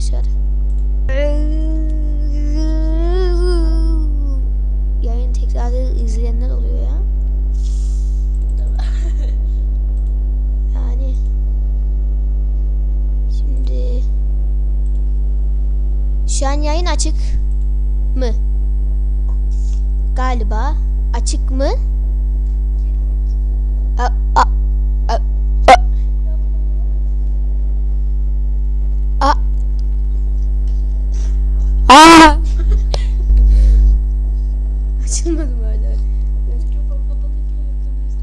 arkadaşlar. Yayın tekrarı izleyenler oluyor ya. Yani şimdi şu an yayın açık mı? Galiba açık mı? A, a, a, a. A. Aa! Açılmadı mı hala? Mikrofon kapalı ki ekranımızda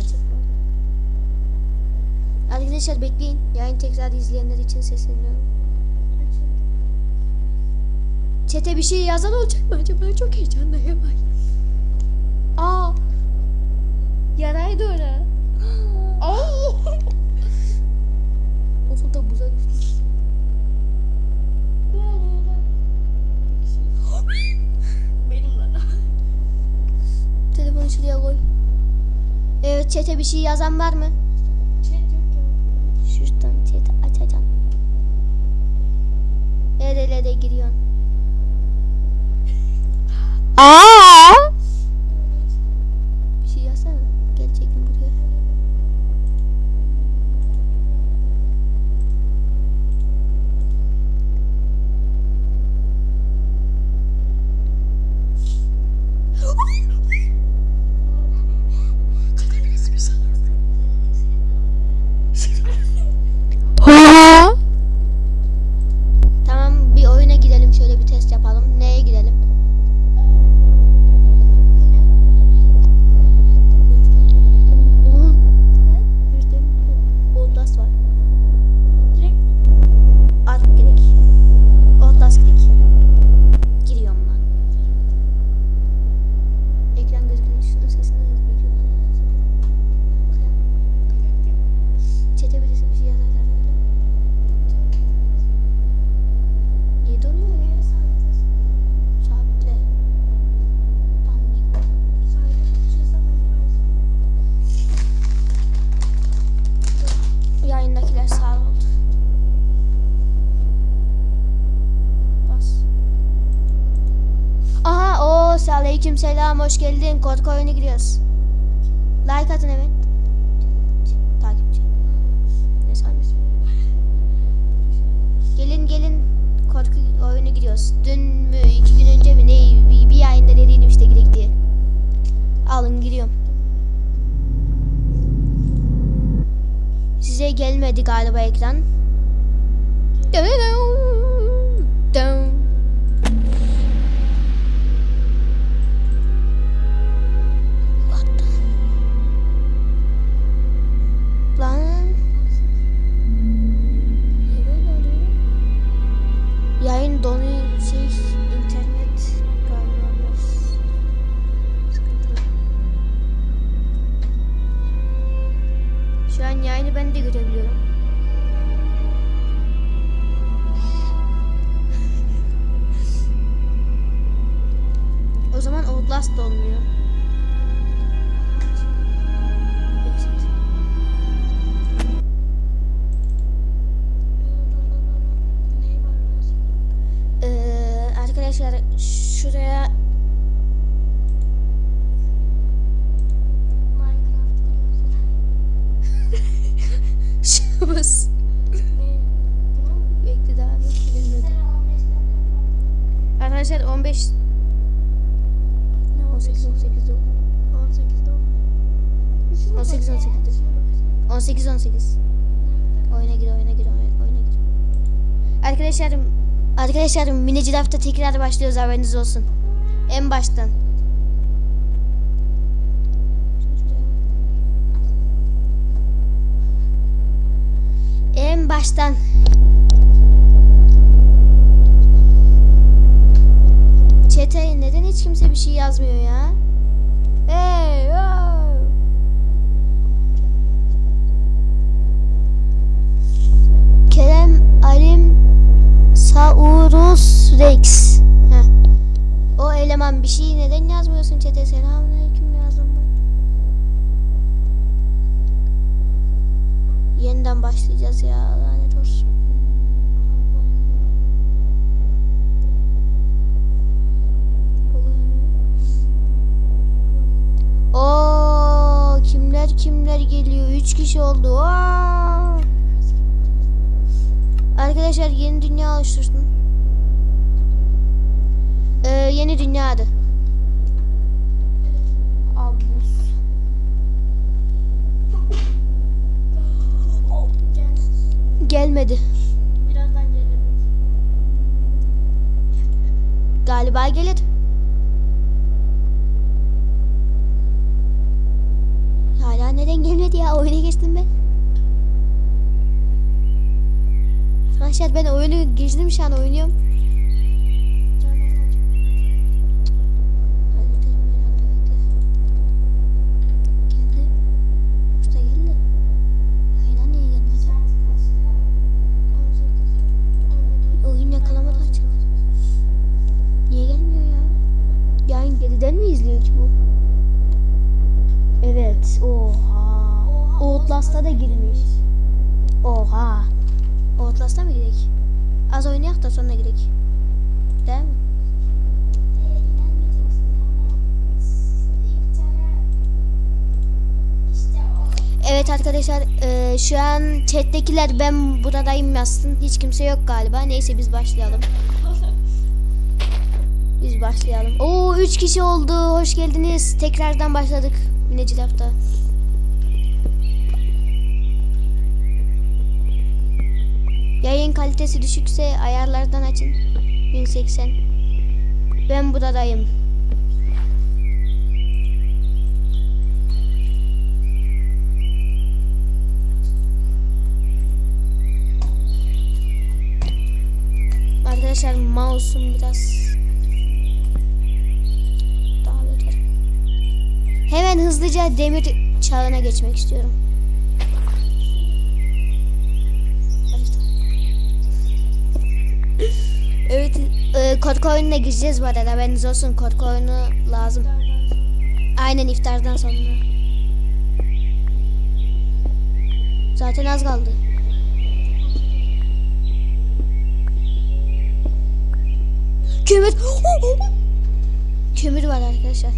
Açık mı? Arkadaşlar bekleyin. Yayın tekrar izleyenler için sesleniyorum. Çete bir şey yazan olacak mı acaba? Çok heyecanlıyım. Ay. Aa! Yaraydı öyle. Aa! Of da buza düşmüş. Benim lan. Telefonu şuraya koy. Evet çete bir şey yazan var mı? Chat'i açacağım. Nerelere giriyorsun? Aa! Bir şey yazsana. Gelecektim buraya. Tamam bir oyuna gidelim şöyle bir test yapalım. Neye gidelim? Outlast var. Direkt Artık gerek. Outlast gerek. Giriyorum lan. Ekran gözüküyor. Şunun sesini mikrofonu Çete birisi bir şey yazarlar öyle. Niye donuyor ya? Sabitle. Banlayayım. Yayındakiler sağ oldu. Bas. Aha o selam hoş geldin. Korku oyunu giriyoruz. Like atın hemen. Takipçi. Ne sanıyorsun? Gelin gelin korku oyunu giriyoruz. Dün mü iki gün önce mi ne bir, bir ayında dediydim işte girek diye. Alın giriyorum. Size gelmedi galiba ekran. Zaman Outlast da olmuyor. Ee, arkadaşlar şuraya şahıs. Bekle daha. Arkadaşlar 15 18 18 oldu. 18 18 18 18 Oyuna gir oyuna gir oyuna, gir. Arkadaşlarım Arkadaşlarım mini cirafta tekrar başlıyoruz haberiniz olsun. En baştan. En baştan. Çete neden hiç kimse bir şey yazmıyor ya? Hey, yo. Kerem Alim Saurus Rex. Heh. O eleman bir şey neden yazmıyorsun çete? Selamünaleyküm yazdım ben. Yeniden başlayacağız ya lanet olsun. 3 kişi oldu. Aa! Arkadaşlar yeni dünya oluştursun. Ee, yeni dünya Gelmedi. Birazdan gelir. Galiba gelir. Neden gelmedi ya? Oyuna geçtim ben. Arkadaşlar ben oyunu geçtim şu an oynuyorum. Canım acıyor. Halledelim herhalde bekle. Geldi. Usta geldi. Aynen niye gelmedi? Saat kaçta? 18. 17. Oyun yakalamadı açık. Niye gelmiyor ya? Yani geriden mi izliyor ki bu? Evet. Oha. Oha, Outlast'a da girmiş. Oha. Outlast'a mı girek? Az oynayak da sonra girek. Değil mi? Ee, inanmayacaksın ama ilk tane işte o Evet arkadaşlar e, şu an chat'tekiler ben buradayım yazsın. Hiç kimse yok galiba. Neyse biz başlayalım. Biz başlayalım. Oo 3 kişi oldu. Hoş geldiniz. Tekrardan başladık. Mineci hafta. Yayın kalitesi düşükse ayarlardan açın. 1080. Ben buradayım. Arkadaşlar mouse'um biraz daha beter. Hemen hızlıca demir çağına geçmek istiyorum. Evet, e, korku oyununa gireceğiz bu arada. Haberiniz olsun. Korku oyunu lazım. Aynen iftardan sonra. Zaten az kaldı. Kömür. Kömür var arkadaşlar.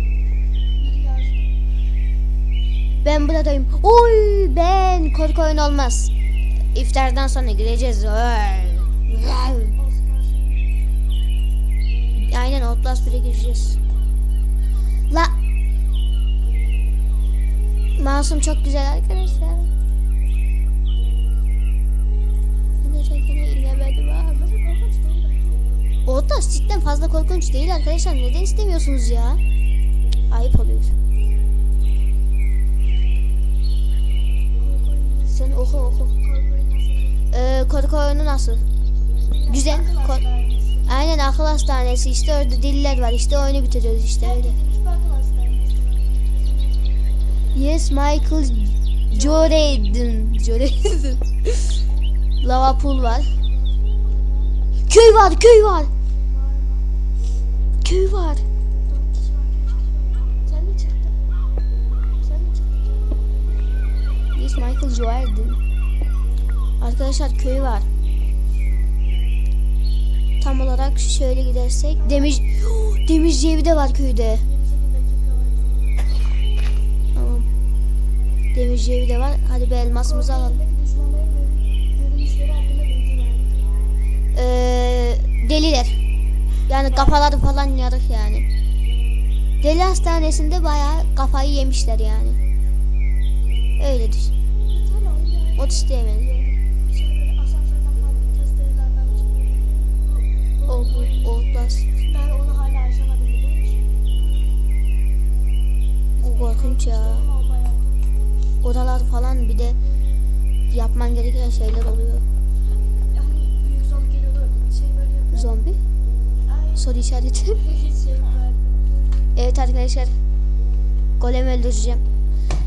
Ben buradayım. Oy ben korku oyun olmaz. İftardan sonra gireceğiz. Aynen Outlast 1'e gireceğiz. La Masum çok güzel arkadaşlar. Gerçekten inemedim abi. Outlast cidden fazla korkunç değil arkadaşlar. Neden istemiyorsunuz ya? Ayıp oluyor. Sen oku oku. Ee, korku oyunu nasıl? Güzel. Ko- Aynen akıl hastanesi işte orada deliler var işte oyunu bitiriyoruz işte öyle. Yes Michael Jordan. Jordan. Lava pool var. Köy var köy var. Köy var. Sen mi çıktın? Sen mi çıktın? Yes Michael Jordan. Arkadaşlar köy var. Tam olarak şöyle gidersek demir demirci evi de var köyde. 28 dakika var. Tamam. Demirci evi de var. Hadi bir elmasımızı alalım. Ee, deliler. Yani kafaları falan yarık yani. Deli hastanesinde bayağı kafayı yemişler yani. Öyle düşün. Tamam. yani Otist diye benziyor. şey böyle asansörden falan testerelerden çıkıyor. Oldu. Outlast. Ben onu hala aşamadım biliyor musun? O korkunç ya. O. Odalar falan bir de yapman gereken şeyler oluyor. Soru işareti. evet arkadaşlar. Golem öldüreceğim.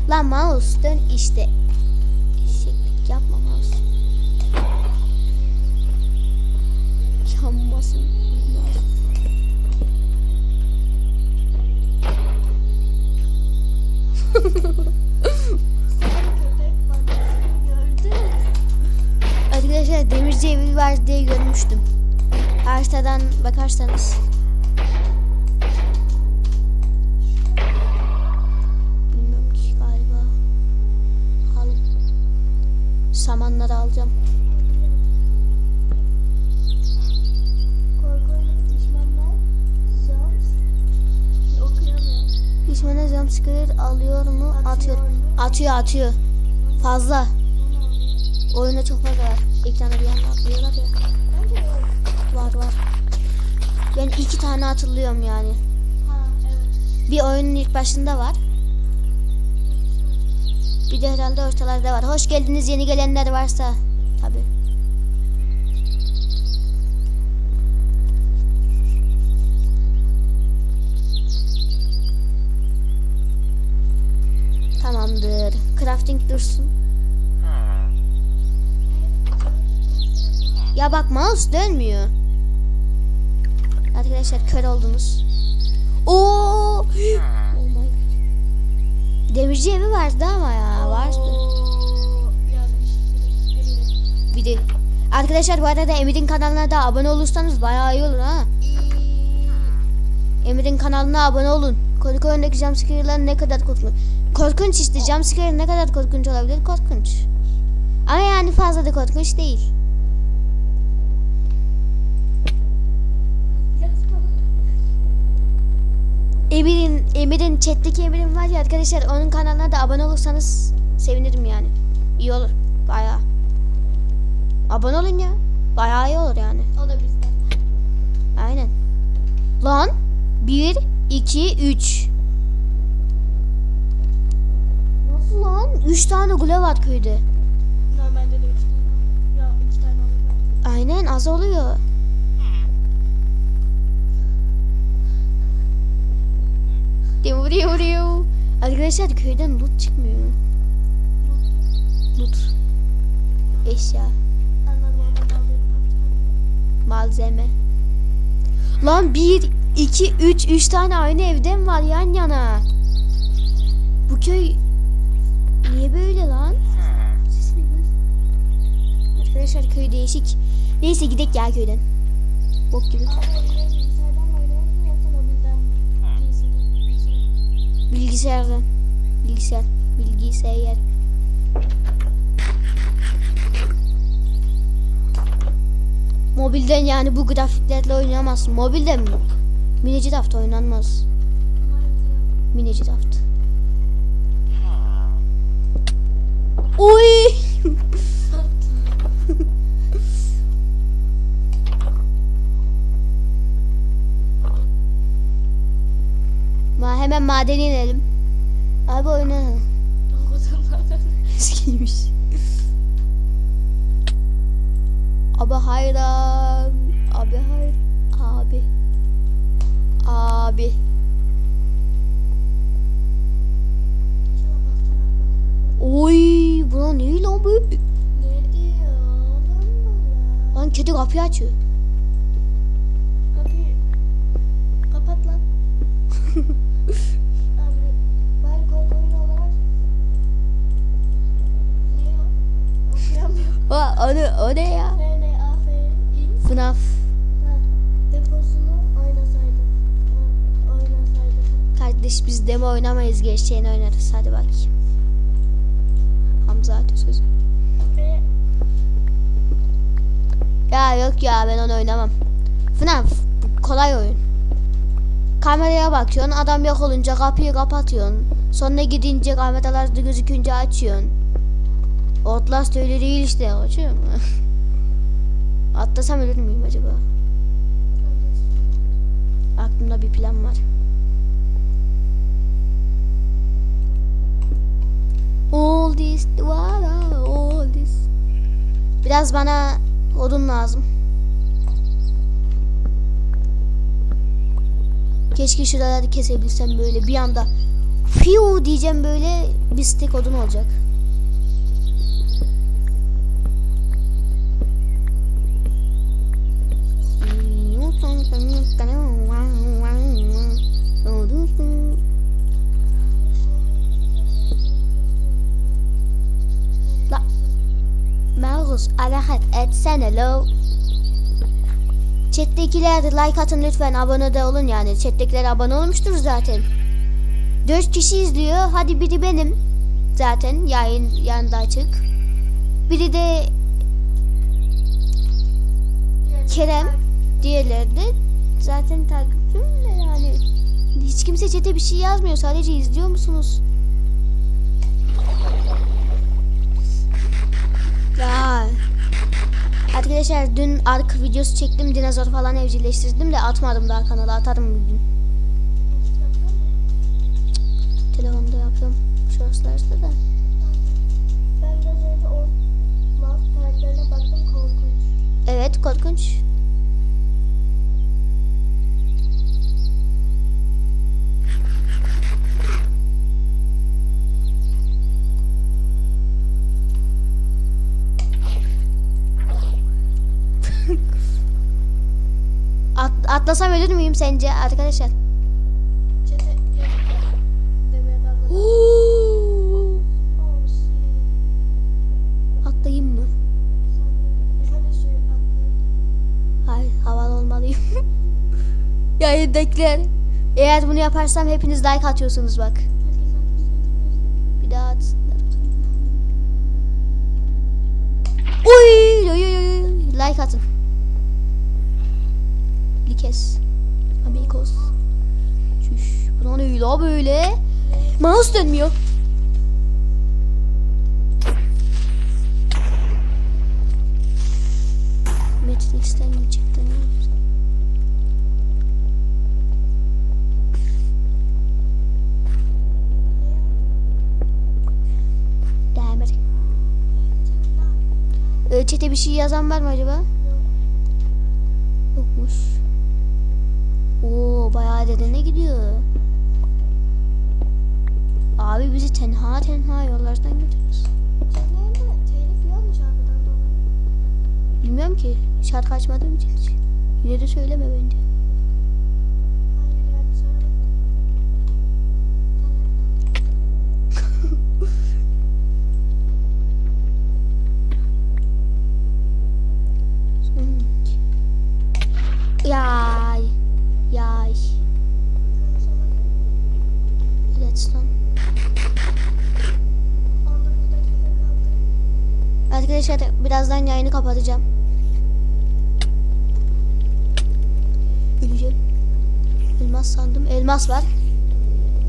Lan mouse dön işte. Eşeklik yapma mouse. Yanmasın. Gördü. demirci evi var diye görmüştüm. Haritadan bakarsanız. Bilmiyorum ki galiba. Alın. Samanları alacağım. Düşmana jumpscare alıyor mu? Atıyor. Atıyor atıyor. Fazla. Oyunda çok fazla var. Ekrana bir anda atlıyorlar ya. Var var. Ben iki tane hatırlıyorum yani. Ha evet. Bir oyunun ilk başında var. Bir de herhalde ortalarda var. Hoş geldiniz yeni gelenler varsa. Tabi. Tamamdır. Crafting dursun. Ya bak mouse dönmüyor. Arkadaşlar kör oldunuz. Oo! Oh my Demirci evi vardı ama ya vardı. Bir de Arkadaşlar bu arada Emir'in kanalına da abone olursanız bayağı iyi olur ha. Emir'in kanalına abone olun. Korku oyundaki jumpscare'lar ne kadar korkunç. Korkunç işte jumpscare ne kadar korkunç olabilir korkunç. Ama yani fazla da korkunç değil. Emir'in Emir'in chat'teki Emir'in var ya arkadaşlar onun kanalına da abone olursanız sevinirim yani. İyi olur. Bayağı. Abone olun ya. Bayağı iyi olur yani. O da bizde. Aynen. Lan 1 2 3 Nasıl lan? 3 tane gule var köyde. Normalde de üç tane. Ya iki tane oluyor. Aynen az oluyor. Diu diu diu. Arkadaşlar köyden loot çıkmıyor. Loot. Eşya. Malzeme. Lan 1, 2, 3, 3 tane aynı evde mi var yan yana? Bu köy niye böyle lan? Arkadaşlar köy değişik. Neyse gidek ya köyden. Bok gibi. Bilgisayardan. Bilgisayar. Bilgisayar. Mobilden yani bu grafiklerle oynayamazsın. Mobilde mi? Minici hafta oynanmaz. Minici hafta. Oy! Ma hemen madene inelim. Abi oyna. Eskiymiş. Abi hayran. Abi hayır. Abi. Abi. Oy, buna ne lan bu? Ne diyor? Lan kedi kapıyı açıyor. Kapıyı kapat lan. Abi bari korku oyunu olarak ne o? Okuyamıyorum. Ha, o ne, o ne ya? FNAF. Kardeş biz demo oynamayız, gerçeğini oynarız. Hadi bak. Hamza. Ve Ya yok ya ben onu oynamam. FNAF kolay oyun. Kameraya bakıyorsun adam yok olunca kapıyı kapatıyorsun. Sonra gidince kameralarda gözükünce açıyorsun. Outlast öyle değil işte koçum. Atlasam ölür müyüm acaba? Aklımda bir plan var. All this, all this. Biraz bana odun lazım. Keşke şuraları kesebilsem böyle bir anda. Fiu diyeceğim böyle bir stek odun olacak. La. Oğuz hareket etsene lo. Chat'tekiler like atın lütfen abone de olun yani. Chat'tekiler abone olmuştur zaten. 4 kişi izliyor. Hadi biri benim. Zaten yayın yanında açık. Biri de Kerem. Diğerleri de zaten takipçim de yani. Hiç kimse chat'e bir şey yazmıyor. Sadece izliyor musunuz? Ya. Arkadaşlar dün ark videosu çektim. Dinozor falan evcilleştirdim de atmadım daha kanala. Atarım bir gün. Telefonda yapıyorum. Shorts'larda da. Ben biraz önce o karakterine baktım korkunç. Evet korkunç. Atlasam ölür müyüm sence arkadaşlar? Atlayayım mı? Hayır havalı olmalıyım. Yayındakiler. Eğer bunu yaparsam hepiniz like atıyorsunuz bak. Bir daha atsınlar. Uy, uy, uy, uy. Like atın. Likes. Amigos. Çüş. Bu ne la böyle? Mouse dönmüyor. Matrix'ten yaptı? Demir. Çete bir şey yazan var mı acaba? Yokmuş. Oo bayağı dedene gidiyor. Abi bizi tenha tenha yollardan dolayı? Bilmiyorum ki şarkı açmadığım için hiç. Yine de söyleme bence. Hayır Redstone. 19 dakika kaldı. Arkadaşlar birazdan yayını kapatacağım. Öleceğim. Elmas sandım. Elmas var.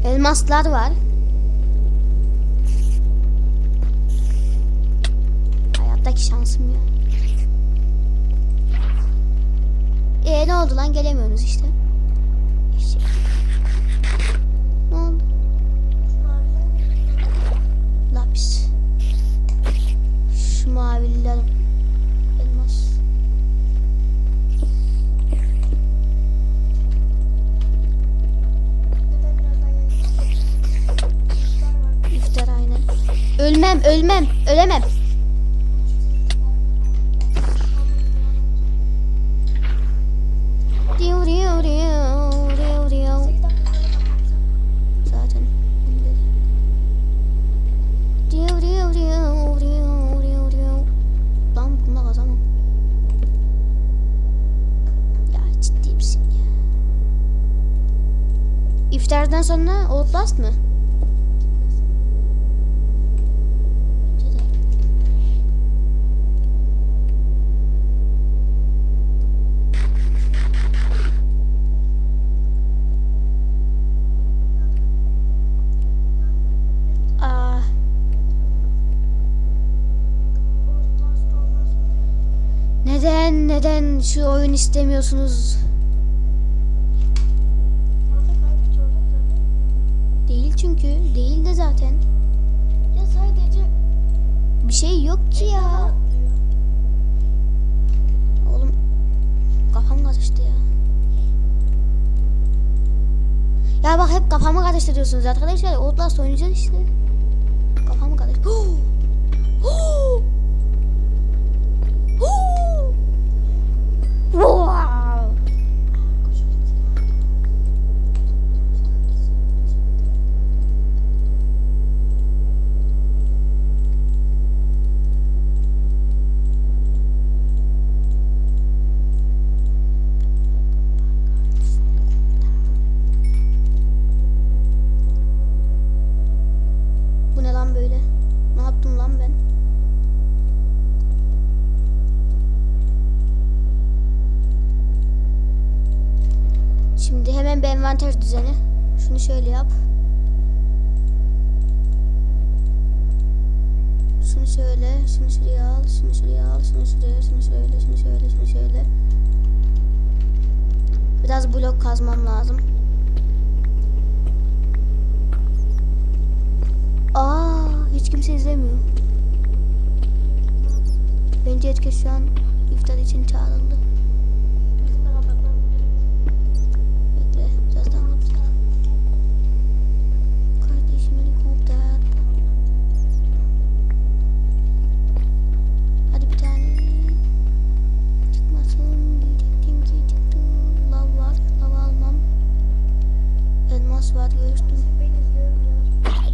Elmaslar var. Hayattaki şansım ya. Ee ne oldu lan gelemiyorsunuz. İşte. Maviler Lapis. Şu mavililer. Elmas. İftar. Ölmem, ölmem, ölemem. İftardan sonra Outlast mı? neden neden şu oyun istemiyorsunuz? Orada kaybet oldum zaten. Değil çünkü. Değil de zaten. Ya sadece Bir şey yok ki ya. Oğlum kafam karıştı ya. Ya bak hep kafamı karıştırıyorsunuz arkadaşlar. Outlast oynayacağız işte. Kafamı karıştı. envanter düzeni. Şunu şöyle yap. Şunu şöyle, şunu şuraya al, şunu şuraya al, şunu şuraya, şunu şöyle, şunu şöyle, şunu şöyle. Biraz blok kazmam lazım. Aa, hiç kimse izlemiyor. Bence herkes şu an iftar için çağrıldı. Şunu da kapatmam gerekiyor. Bekle, birazdan kapatacağım. Kardeşim helikopter. Hadi bir tane. Çıkmasın diyecektim ki çıktı. Lav var, lav almam. Elmas var.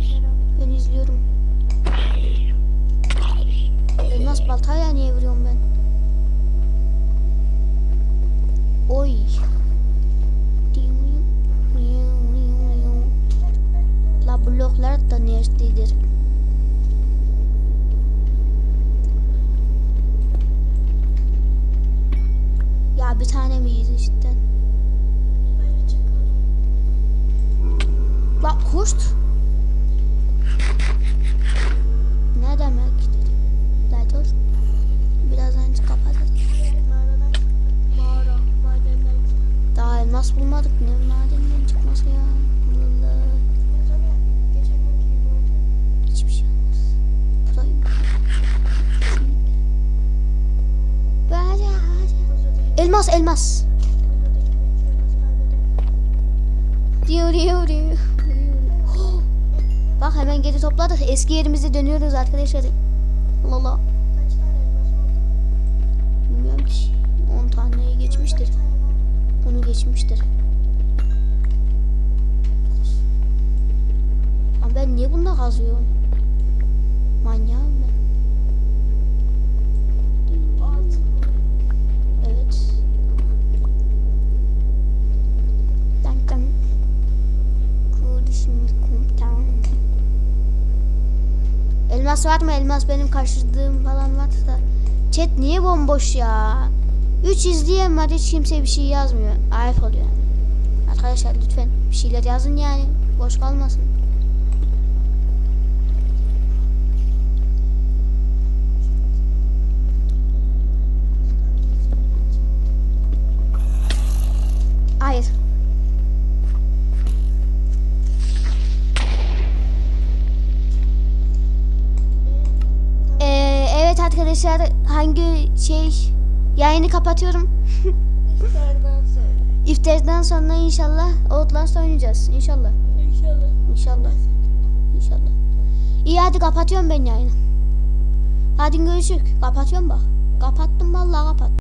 Kerem. Ben izliyorum. Elmas baltayla niye vuruyorum ben? Oy. La bloklar da nerededir? Ya bir tane miyiz işte? Bence çıkalım. Hoşt. Ne demek dedi. Dur. Birazdan çıktık. Mağara. Çıktık. Daha elmas bulmadık ne madenden çıkması ya. Allah. Hiçbir şey olmaz. Burayı. Hadi hadi. Elmas elmas. Diyor diyor diyor. Bak hemen geri topladık. Eski yerimize dönüyoruz arkadaşlar. Allah Allah. Bilmiyorum ki. 10 taneyi geçmiştir. Onu geçmiştir. Ama ben niye bunda kazıyorum? Manyağım ben. Evet. Dankan. Kurşun komutan. Elmas var mı? Elmas benim kaçırdığım falan varsa. Chat niye bomboş ya? 3 izleyen var hiç kimse bir şey yazmıyor. Ayıp oluyor. Arkadaşlar lütfen bir şeyler yazın yani. Boş kalmasın. Hayır. Ee, evet arkadaşlar hangi şey yayını kapatıyorum. İftardan sonra. İftardan sonra inşallah Outlast oynayacağız. İnşallah. İnşallah. İnşallah. İnşallah. İyi hadi kapatıyorum ben yayını. Hadi görüşürüz. Kapatıyorum bak. Kapattım vallahi kapat.